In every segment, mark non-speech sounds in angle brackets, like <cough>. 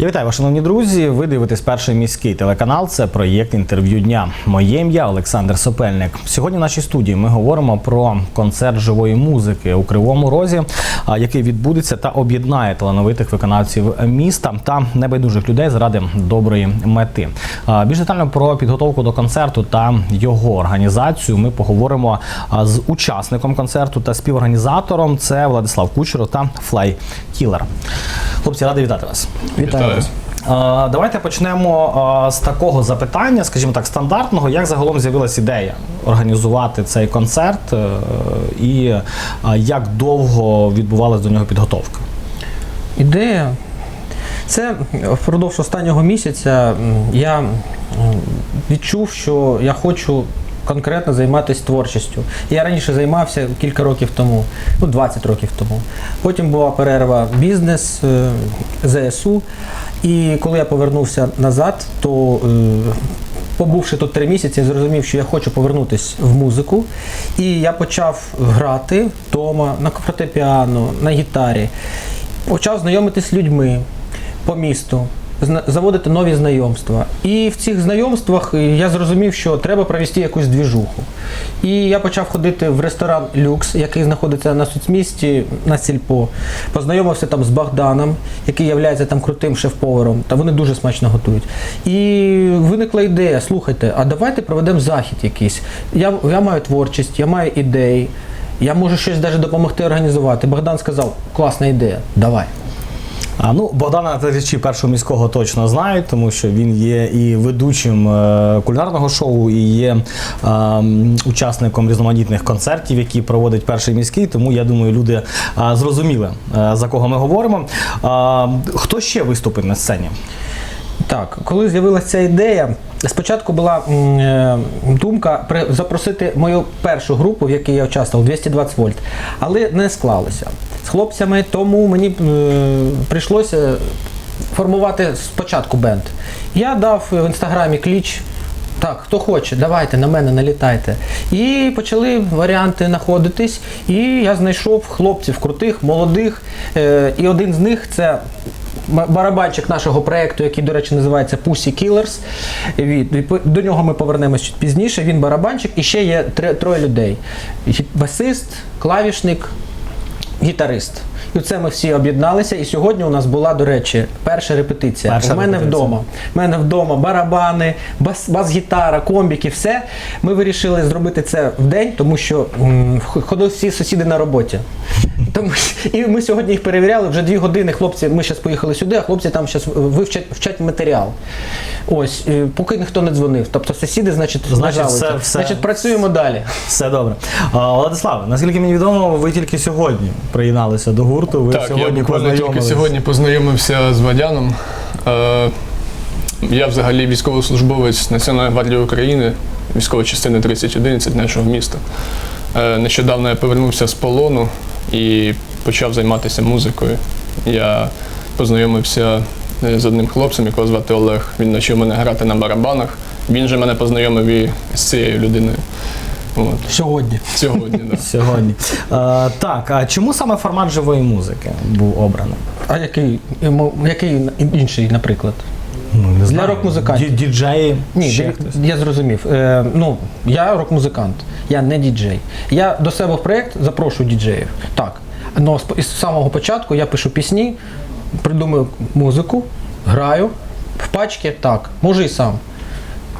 Я вітаю вас, шановні друзі. Ви дивитесь перший міський телеканал. Це проєкт інтерв'ю дня. Моє ім'я Олександр Сопельник. Сьогодні в нашій студії ми говоримо про концерт живої музики у Кривому Розі, який відбудеться та об'єднає талановитих виконавців міста та небайдужих людей заради доброї мети. Більш детально про підготовку до концерту та його організацію ми поговоримо з учасником концерту та співорганізатором. Це Владислав Кучеро та Флай Кілер. Хлопці, радий вітати вас. Вітаю Е, Давайте почнемо з такого запитання, скажімо так, стандартного. Як загалом з'явилася ідея організувати цей концерт е, і е, як довго відбувалася до нього підготовка? Ідея. Це впродовж останнього місяця я відчув, що я хочу конкретно займатися творчістю. Я раніше займався кілька років тому, ну 20 років тому. Потім була перерва бізнес, е, ЗСУ. І коли я повернувся назад, то е, Побувши тут три місяці, я зрозумів, що я хочу повернутися в музику. І я почав грати вдома на фортепіано, на гітарі. Почав знайомитись з людьми по місту, заводити нові знайомства. І в цих знайомствах е, я зрозумів, що треба провести якусь двіжуху. І я почав ходити в ресторан Люкс, який знаходиться на соцмісті на Сільпо. Познайомився там з Богданом, який є там крутим шеф-поваром. Та вони дуже смачно готують. І виникла ідея: слухайте, а давайте проведемо захід якийсь. Я, я маю творчість, я маю ідеї. Я можу щось навіть допомогти організувати. Богдан сказав, класна ідея, давай. А, ну, Богдана глядачі першого міського точно знають, тому що він є і ведучим е, кулінарного шоу, і є е, учасником різноманітних концертів, які проводить перший міський. Тому я думаю, люди е, зрозуміли, е, за кого ми говоримо. А, хто ще виступить на сцені? Так, коли з'явилася ця ідея, спочатку була м, е, думка запросити мою першу групу, в якій я участвував, 220 вольт, але не склалося хлопцями, тому мені е, прийшлося формувати спочатку бенд. Я дав в інстаграмі кліч. Так, хто хоче, давайте на мене налітайте. І почали варіанти знаходитись. І я знайшов хлопців крутих, молодих. Е, і один з них це барабанчик нашого проєкту, який, до речі, називається Pussy Killers. До нього ми повернемось чуть пізніше. Він барабанчик, і ще є троє людей: басист, клавішник, гітарист. І це ми всі об'єдналися. І сьогодні у нас була, до речі, перша репетиція. Перша у мене репетиція. вдома. У мене вдома барабани, бас, бас-гітара, комбіки, все. Ми вирішили зробити це в день, тому що м, ходили всі сусіди на роботі. Тому, і ми сьогодні їх перевіряли вже дві години. Хлопці, ми зараз поїхали сюди, а хлопці там зараз вивчать вчать матеріал. Ось, е, поки ніхто не дзвонив. Тобто сусіди, значить, Значить, не жалуються. все- все- значить, працюємо далі. Все добре. А, Владислав, наскільки мені відомо, ви тільки сьогодні приєдналися до гурту. Ви Так, я сьогодні буквально тільки сьогодні познайомився з Вадяном. Е, я взагалі військовослужбовець Національної гвардії України, військової частини 3011 нашого міста. Е, нещодавно я повернувся з полону і почав займатися музикою. Я познайомився е, з одним хлопцем, якого звати Олег. Він навчив мене грати на барабанах. Він же мене познайомив і з цією людиною. От. Сьогодні. Сьогодні, так. Сьогодні. А, так, а чому саме формат живої музики був обраний? А який, який інший, наприклад? Ну, не Для рок-музикантів. Ді- Діджеї. Ні, ще диві- хтось. я зрозумів. Е, ну, я рок-музикант, я не діджей. Я до себе в проєкт запрошую діджеїв. Так. Но з, із самого початку я пишу пісні, придумую музику, граю в пачки, так, може і сам.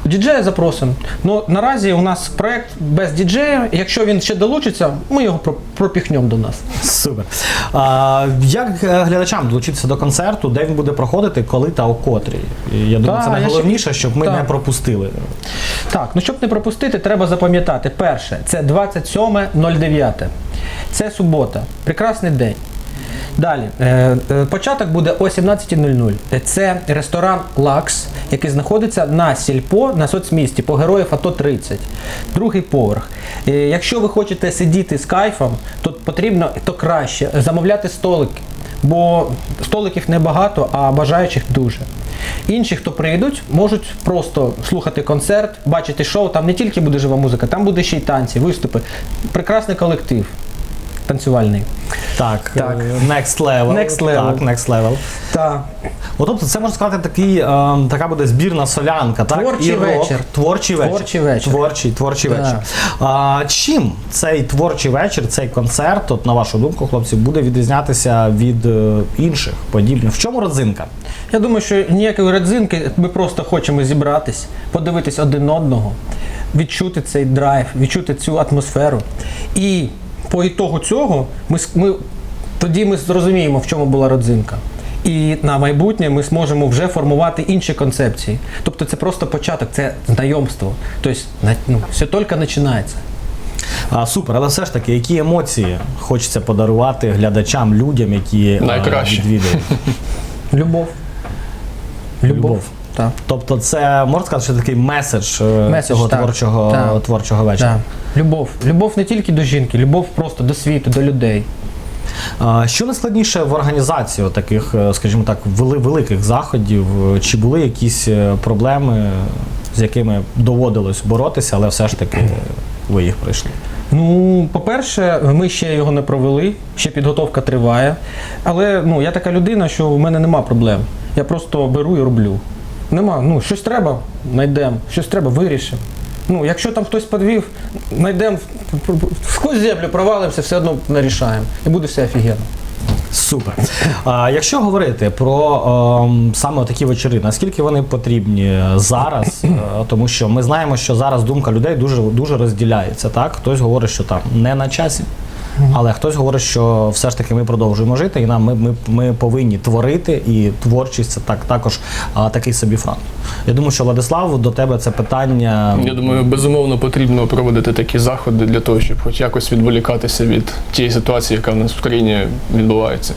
Діджея запросимо. Ну наразі у нас проєкт без діджея. Якщо він ще долучиться, ми його про- пропіхнемо до нас. Супер. А, як е, глядачам долучитися до концерту, де він буде проходити, коли та о котрій? Я думаю, Та, це я ще- найголовніше, щоб ми Та. не пропустили. Так, ну щоб не пропустити, треба запам'ятати. Перше, це 27.09. Це субота. Прекрасний день. Далі, е, е, початок буде о 17.00. Е, Це ресторан Лакс, який знаходиться на сільпо на соцмісті по героїв АТО 30. Другий поверх. Е, Якщо ви хочете сидіти з кайфом, то потрібно то краще замовляти столики. Бо столиків небагато, а бажаючих дуже. Інші, хто прийдуть, можуть просто слухати концерт, бачити шоу. Там не тільки буде жива музика, там буде ще й танці, виступи. Прекрасний колектив. Танцювальний. Так, Так. е, next level. Next level. Так, next level. Та От, тобто це можна сказати такий, е, така буде збірна солянка, так? Творчий І рок. вечір. Творчий вечір. Творчий вечір. Творчий, творчий вечір. А, чим цей творчий вечір, цей концерт, от, на вашу думку, хлопці, буде відрізнятися від е, інших подібних? В чому родзинка? Я думаю, що ніякої родзинки, ми просто хочемо зібратись, подивитись один одного, відчути цей драйв, відчути цю атмосферу. І по ітогу цього ми, ми тоді ми зрозуміємо, в чому була родзинка. І на майбутнє ми зможемо вже формувати інші концепції. Тобто це просто початок, це знайомство. Тобто ну, все тільки починається. А, супер, але все ж таки, які емоції хочеться подарувати глядачам, людям, які е, Найкраще. відвідують? <laughs> Любов. Любов. Так. Тобто, це можна сказати, що такий меседж, е, Меседж, цього так. творчого, Так. творчого вечора. Да. Любов. Любов не тільки до жінки, любов просто до світу, до людей. А, Що найскладніше в організації таких, е, скажімо так, вели- великих заходів? Чи були якісь е, проблеми, з якими доводилось боротися, але все ж таки е, ви їх пройшли? Ну, по-перше, ми ще його не провели, ще підготовка триває. Але ну, я така людина, що в мене нема проблем. Я просто беру і роблю. Нема, ну, щось треба, знайдемо, щось треба, вирішимо. Ну, якщо там хтось подвів, знайдемо сквозь землю, провалимося, все одно нарішаємо. І буде все офігенно. Супер. А, якщо говорити про ем, саме такі вечори, наскільки вони потрібні зараз? Е, тому що ми знаємо, що зараз думка людей дуже дуже розділяється. Так, хтось говорить, що там не на часі. Але хтось говорить, що все ж таки ми продовжуємо жити, і нам ми, ми, ми повинні творити, і творчість це так також а, такий собі фронт. Я думаю, що Владислав, до тебе це питання. Я думаю, безумовно потрібно проводити такі заходи для того, щоб хоч якось відволікатися від тієї ситуації, яка в нас в країні відбувається.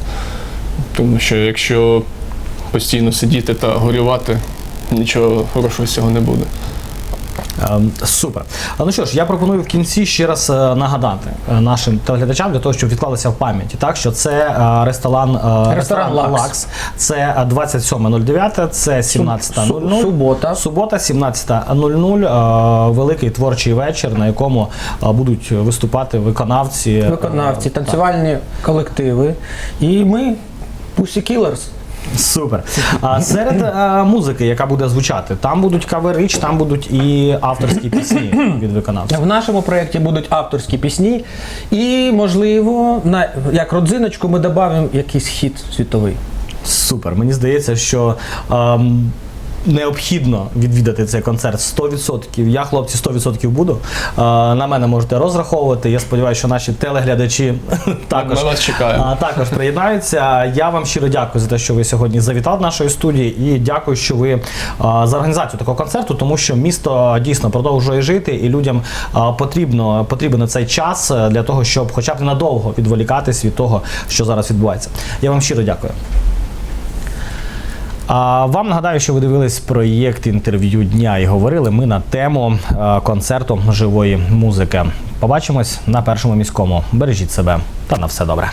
Тому що якщо постійно сидіти та горювати, нічого хорошого з цього не буде. Ем, Супер. Ну що ж, я пропоную в кінці ще раз е, нагадати е, нашим телеглядачам для того, щоб відклалися в пам'яті. Так, що це е, ресторан, Ресторан «Лакс». Це е, 27.09, це 17.00. Су- субота. Субота, 17.00. е, Великий творчий вечір, на якому будуть виступати виконавці. Виконавці, танцювальні колективи. І ми Pussy Killers. Супер. А серед е, музики, яка буде звучати, там будуть кавери, чи там будуть і авторські пісні від виконавців. В нашому проєкті будуть авторські пісні, і, можливо, на, як родзиночку ми додамо якийсь хіт світовий. Супер. Мені здається, що ем, необхідно відвідати цей концерт 100%. Я, хлопці, 100% буду. Е, на мене можете розраховувати. Я сподіваюся, що наші телеглядачі <laughs> також, Ми вас чекаємо. також приєднаються. Я вам щиро дякую за те, що ви сьогодні завітали до нашої студії, і дякую, що ви за організацію такого концерту, тому що місто дійсно продовжує жити, і людям потрібно потрібен цей час е, для того, щоб хоча б ненадовго відволікатись від того, що зараз відбувається. Я вам щиро дякую. А вам нагадаю, що ви дивились проєкт інтерв'ю дня і говорили ми на тему е, концерту живої музики. Побачимось на першому міському. Бережіть себе та на все добре.